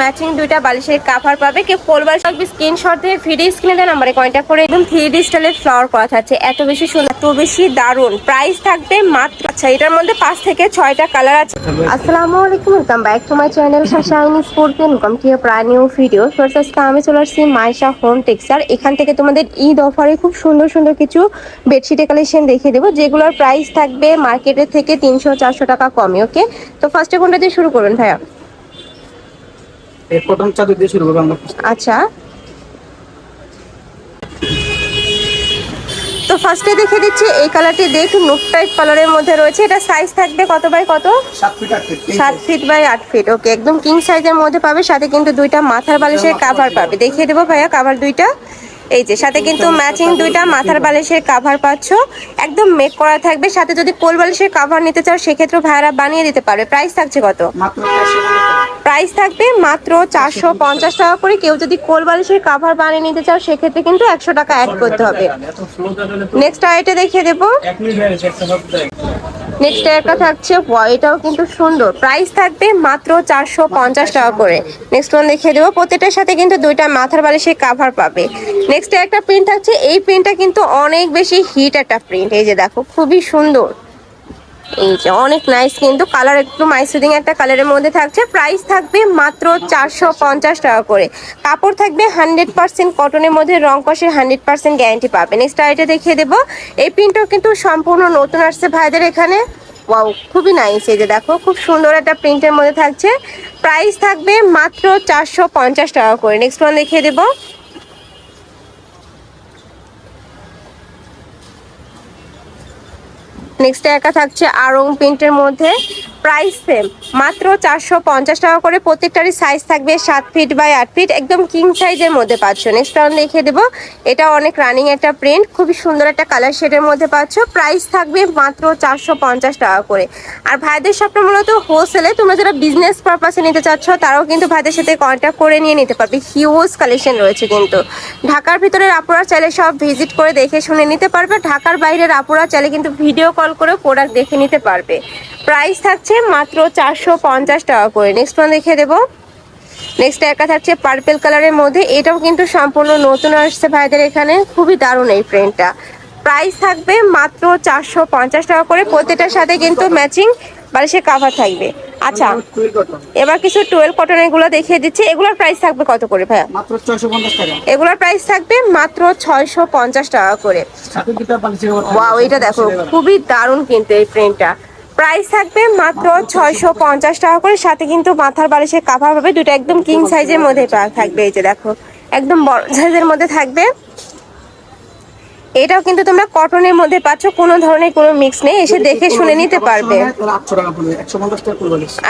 Matching দুইটা বালিশের cover পাবে। কেউ কোল বালিশ থাকবে স্ক্রিনশট দিয়ে ভিডিও স্ক্রিনে নাম্বারে কন্ট্যাক্ট করে একদম থ্রি ডি স্টাইলের ফ্লাওয়ার করা থাকছে। এত বেশি সুন্দর, এত বেশি দারুণ। প্রাইস থাকবে মাত্র আচ্ছা এটার মধ্যে পাঁচ থেকে ছয়টা কালার আছে। আসসালামু আলাইকুম welcome back to my channel শাশাইন sport welcome to প্রায় নিউ ভিডিও ফার্স্ট আজকে আমি চলে আসছি মাইশা হোম টেক্সচার এখান থেকে তোমাদের ঈদ অফারে খুব সুন্দর সুন্দর কিছু বেডশিটের কালেকশন দেখিয়ে দেবো। যেগুলোর প্রাইস থাকবে মার্কেটের থেকে তিনশো চারশো টাকা কমে ওকে তো ফার্স্টে কোনটা দিয়ে শুরু করবেন ভাইয়া? এই কটন চাদর দিয়ে শুরু করব আমরা। আচ্ছা। তো ফার্স্টে দেখে দিচ্ছি এই কালারটি দেখ নুট টাইপ কালারের মধ্যে রয়েছে। এটা সাইজ থাকবে কত বাই কত? ফিট সাত ফিট বাই আট ফিট ওকে একদম কিং সাইজের মধ্যে পাবে সাথে কিন্তু দুইটা মাথার বালিশের কাভার পাবে। দেখিয়ে দেবো ভাইয়া কাভার দুইটা। এই যে সাথে কিন্তু ম্যাচিং দুইটা মাথার বালিশের কাভার পাচ্ছ। একদম মেক করা থাকবে। সাথে যদি কোল বালিশের কাভার নিতে চাও সেক্ষেত্রে ভাইয়ারা বানিয়ে দিতে পারবে। প্রাইস থাকছে কত? প্রাইস থাকবে মাত্র চারশো পঞ্চাশ টাকা করে। কেউ যদি কোল বালিশের কাভার বানিয়ে নিতে চাও সেক্ষেত্রে কিন্তু একশো টাকা অ্যাড করতে হবে। নেক্সট আইটে দেখিয়ে দেবো। নেক্সট একটা থাকছে এটাও কিন্তু সুন্দর। প্রাইস থাকবে মাত্র চারশো পঞ্চাশ টাকা করে। নেক্সট ওয়ান দেখিয়ে দেবো। প্রত্যেকটার সাথে কিন্তু দুইটা মাথার বালিশে কাভার পাবে। নেক্সট একটা প্রিন্ট থাকছে। এই প্রিন্টটা কিন্তু অনেক বেশি হিট একটা প্রিন্ট এই যে দেখো, খুবই সুন্দর। এই যে, অনেক নাইস কিন্তু কালার একটু মাইসুদিং একটা কালারের মধ্যে থাকছে। প্রাইস থাকবে মাত্র চারশো পঞ্চাশ টাকা করে। কাপড় থাকবে হান্ড্রেড পার্সেন্ট কটনের মধ্যে, রং কষের হান্ড্রেড পার্সেন্ট গ্যারান্টি পাবে। নেক্সট আইটা দেখিয়ে দেবো। এই প্রিন্টও কিন্তু সম্পূর্ণ নতুন আসছে ভাইদের এখানে। ওয়াও খুবই নাইস এই যে দেখো, খুব সুন্দর একটা প্রিন্টের মধ্যে থাকছে। প্রাইস থাকবে মাত্র চারশো পঞ্চাশ টাকা করে। নেক্সট ওয়ান দেখিয়ে দেবো। নেক্সট একা থাকছে আরং প্রিন্টের মধ্যে। Price same. মাত্র চারশো পঞ্চাশ টাকা করে প্রত্যেকটারই সাইজ থাকবে সাত ফিট বাই আট ফিট একদম কিং সাইজের মধ্যে পাচ্ছ। নেক্সট রাউন্ড দেখিয়ে দেবো। এটা অনেক রানিং একটা প্রিন্ট খুবই সুন্দর একটা কালার শেডের মধ্যে পাচ্ছ। প্রাইস থাকবে মাত্র চারশো পঞ্চাশ টাকা করে। আর ভাইদের শপটা মূলত হোলসেলে তোমরা যারা বিজনেস পারপাসে নিতে চাচ্ছ, তারাও কিন্তু ভাইদের সাথে কন্ট্যাক্ট করে নিয়ে নিতে পারবে। হিউজ কালেকশন রয়েছে কিন্তু। ঢাকার ভিতরের আপুরা চাইলে সব ভিজিট করে দেখে শুনে নিতে পারবে। ঢাকার বাইরের আপুরা চাইলে কিন্তু ভিডিও কল করে প্রোডাক্ট দেখে নিতে পারবে। প্রাইস থাকছে মাত্র চারশো পঞ্চাশ টাকা করে। নেক্সট ওয়ান দেখে দেবো। নেক্সট একটা থাকছে পার্পেল কালারের মধ্যে। এটাও কিন্তু সম্পূর্ণ নতুন আসছে ভাইদের এখানে। খুবই দারুণ এই প্রিন্টটা প্রাইস থাকবে মাত্র চারশো পঞ্চাশ টাকা করে। প্রত্যেকটার সাথে কিন্তু ম্যাচিং বালিশের কাভার থাকবে। আচ্ছা এবার কিছু টুয়েলভ কটন এগুলো দেখিয়ে দিচ্ছি। এগুলোর প্রাইস থাকবে কত করে ভাইয়া? মাত্র ছয়শো পঞ্চাশ টাকা। এগুলোর প্রাইস থাকবে মাত্র ছয়শো পঞ্চাশ টাকা করে। ওয়াও এটা দেখো খুবই দারুণ কিন্তু এই প্রিন্টটা প্রাইস থাকবে মাত্র ছয়শো পঞ্চাশ টাকা করে। সাথে কিন্তু মাথার বালিশের কাভার হবে। দুটো একদম কিং সাইজের মধ্যে থাকবে। এই যে দেখো একদম বড় সাইজের মধ্যে থাকবে। এটাও কিন্তু তোমরা কটনের মধ্যে পাচ্ছ। কোনো ধরনের কোনো মিক্স নেই। এসে দেখে শুনে নিতে পারবে।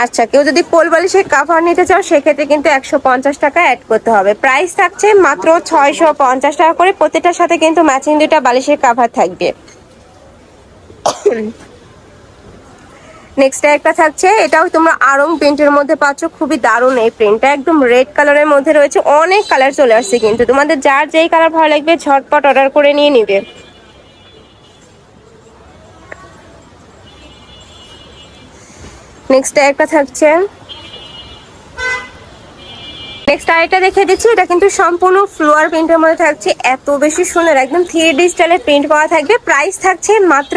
আচ্ছা কেউ যদি কোল বালিশের কাভার নিতে চাও সেক্ষেত্রে কিন্তু একশো পঞ্চাশ টাকা অ্যাড করতে হবে। প্রাইস থাকছে মাত্র ছয়শো পঞ্চাশ টাকা করে। প্রত্যেকটার সাথে কিন্তু ম্যাচিং দুটা বালিশের কাভার থাকবে। নেক্সট একটা থাকছে, এটাও তোমরা আরং প্রিন্টের মধ্যে পাচ্ছ, খুবই দারুণ এই প্রিন্টটা একদম রেড কালারের মধ্যে রয়েছে, অনেক কালার চলে আসছে কিন্তু। তোমাদের যার যেই কালার ভালো লাগবে, ঝটপট অর্ডার করে নিয়ে নিবে। নেক্সট একটা থাকছে নেক্সট আরেকটা দেখে দিচ্ছি, এটা কিন্তু সম্পূর্ণ ফ্লোয়ার প্রিন্টের মধ্যে থাকছে, এত বেশি সুন্দর, একদম থ্রি ডি স্টাইলের প্রিন্ট করা থাকবে। প্রাইস থাকছে মাত্র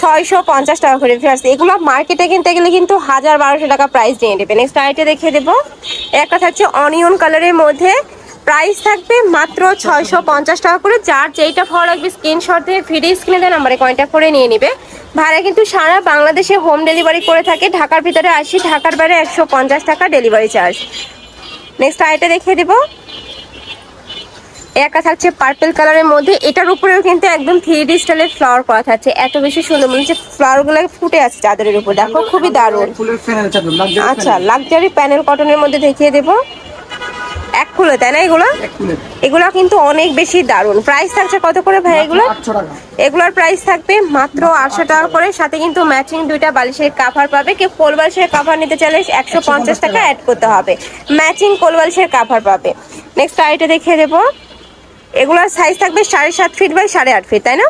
ছয়শো পঞ্চাশ টাকা করে ফিরার্স এগুলো মার্কেটে কিনতে গেলে কিন্তু হাজার বারোশো টাকা প্রাইস নিয়ে নেবে। নেক্সট আরেকটা দেখিয়ে দেবো। একটা থাকছে অনিয়ন কালারের মধ্যে। প্রাইস থাকবে মাত্র ছয়শো পঞ্চাশ টাকা করে। যার যেইটা ভালো লাগবে স্ক্রিনশট দিয়ে ভিডিও স্ক্রিনে দেওয়া নাম্বারে কন্ট্যাক্ট করে নিয়ে নিবে। ভাড়া কিন্তু সারা বাংলাদেশে হোম ডেলিভারি করে থাকে। ঢাকার ভিতরে আসি, ঢাকার বাইরে একশো পঞ্চাশ টাকা ডেলিভারি চার্জ নেক্সট আইটা দেখিয়ে দেবো। একা থাকছে পার্পেল কালারের মধ্যে। এটার উপরেও কিন্তু একদম থ্রি ডি স্টাইলের ফ্লাওয়ার করা থাকছে। এত বেশি সুন্দর মনে হচ্ছে ফ্লাওয়ারগুলো ফুটে আছে চাদরের উপর। দেখো খুবই দারুণ। আচ্ছা লাক্সারি প্যানেল কটনের মধ্যে দেখিয়ে দেবো। এক খুলে তাই না এগুলো? এগুলো কিন্তু অনেক বেশি দারুণ। প্রাইস থাকছে কত করে ভাই এগুলো এগুলোর? প্রাইস থাকবে মাত্র আটশো টাকা করে। সাথে কিন্তু ম্যাচিং দুইটা বালিশের কাভার পাবে। কেউ কোল বালিশের কাভার নিতে চাইলে একশো পঞ্চাশ টাকা অ্যাড করতে হবে। ম্যাচিং কোল বালিশের কাভার পাবে। নেক্সট আইটা দেখিয়ে দেবো। এগুলোর সাইজ থাকবে সাড়ে সাত ফিট বাই সাড়ে আট ফিট তাই না?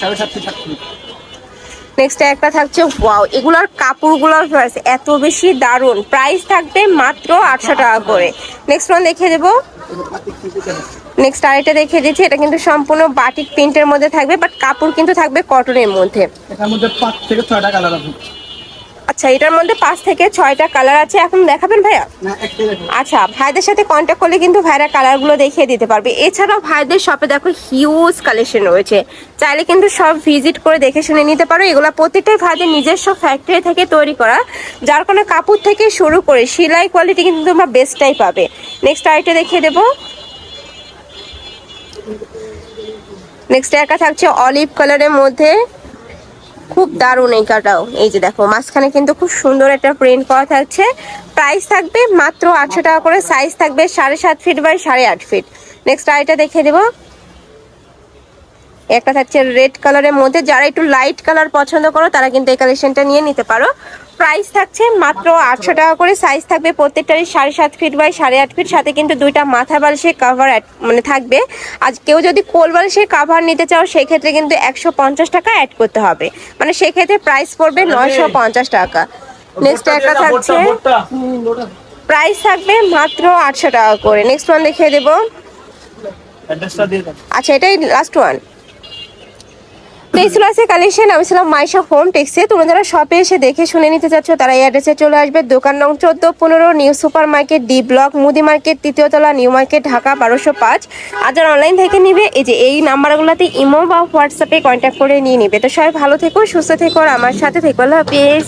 সাড়ে সাত ফিট নেক্সট একটা থাকছে ওয়াও এগুলোর কাপড়গুলোর প্রাইস এত বেশি দারুণ। প্রাইস থাকবে মাত্র আটশো টাকা করে। নেক্সট ওয়ান দেখিয়ে দেবো। নেক্সট আরেকটা দেখিয়ে দিচ্ছি, এটা কিন্তু সম্পূর্ণ বাটিক প্রিন্টের মধ্যে থাকবে বাট কাপড় কিন্তু থাকবে কটনের মধ্যে। এটার মধ্যে পাঁচ থেকে ছয়টা কালার আছে আচ্ছা এটার মধ্যে পাঁচ থেকে ছয়টা কালার আছে এখন দেখাবেন ভাইয়া? আচ্ছা ভাইদের সাথে কন্ট্যাক্ট করলে কিন্তু ভাইরা কালারগুলো দেখিয়ে দিতে পারবে। এছাড়াও ভাইদের শপে দেখো হিউজ কালেকশন রয়েছে। চাইলে কিন্তু সব ভিজিট করে দেখে শুনে নিতে পারো। এগুলো প্রত্যেকটাই ভাইদের নিজস্ব ফ্যাক্টরি থেকে তৈরি করা। যার কোনো কাপড় থেকে শুরু করে সেলাই কোয়ালিটি কিন্তু তোমরা বেস্টটাই পাবে। নেক্সট আইটা দেখিয়ে দেবো। নেক্সট একটা থাকছে অলিভ কালারের মধ্যে। খুব দারুণ এই কাটাও। এই যে দেখো, মাঝখানে কিন্তু খুব সুন্দর একটা প্রিন্ট করা থাকছে। প্রাইস থাকবে মাত্র আটশো টাকা করে সাইজ থাকবে সাড়ে সাত ফিট বাই সাড়ে আট ফিট নেক্সট আইটা দেখে দেবো। একটা থাকছে রেড কালারের মধ্যে। যারা একটু লাইট কালার পছন্দ করো, তারা কিন্তু এই কালেকশনটা নিয়ে নিতে পারো। প্রাইস থাকছে মাত্র আটশো টাকা করে সাইজ থাকবে প্রত্যেকটারই সাড়ে সাত ফিট বাই সাড়ে আট ফিট সাথে কিন্তু দুইটা মাথা বালিশের কাভার মানে থাকবে। আজ কেউ যদি কোল বালিশের কাভার নিতে চাও সেই ক্ষেত্রে কিন্তু একশো পঞ্চাশ টাকা অ্যাড করতে হবে। মানে সেক্ষেত্রে প্রাইস পড়বে নয়শো পঞ্চাশ টাকা। নেক্সট একটা থাকছে। প্রাইস থাকবে মাত্র আটশো টাকা করে। নেক্সট ওয়ান দেখিয়ে দেবো। আচ্ছা এটাই লাস্ট ওয়ান তো এই কালেকশন, আমি ছিলাম মাইশা হোম টেক্সে তোমরা যারা শপে এসে দেখে শুনে নিতে চাচ্ছ, তারা এই অ্যাড্রেসে চলে আসবে। দোকান নং চোদ্দ, পনেরো new super market D block মুদি মার্কেট তৃতীয় তলা নিউ মার্কেট ঢাকা, বারোশো পাঁচ। আর যারা অনলাইন থেকে নিবে, এই যে এই নাম্বারগুলোতে ইমো বা হোয়াটসঅ্যাপে কন্ট্যাক্ট করে নিয়ে নিবে। তো সবাই ভালো থেকো, সুস্থ থেকো, আর আমার সাথে থেকো। আল্লাহ হাফিজ।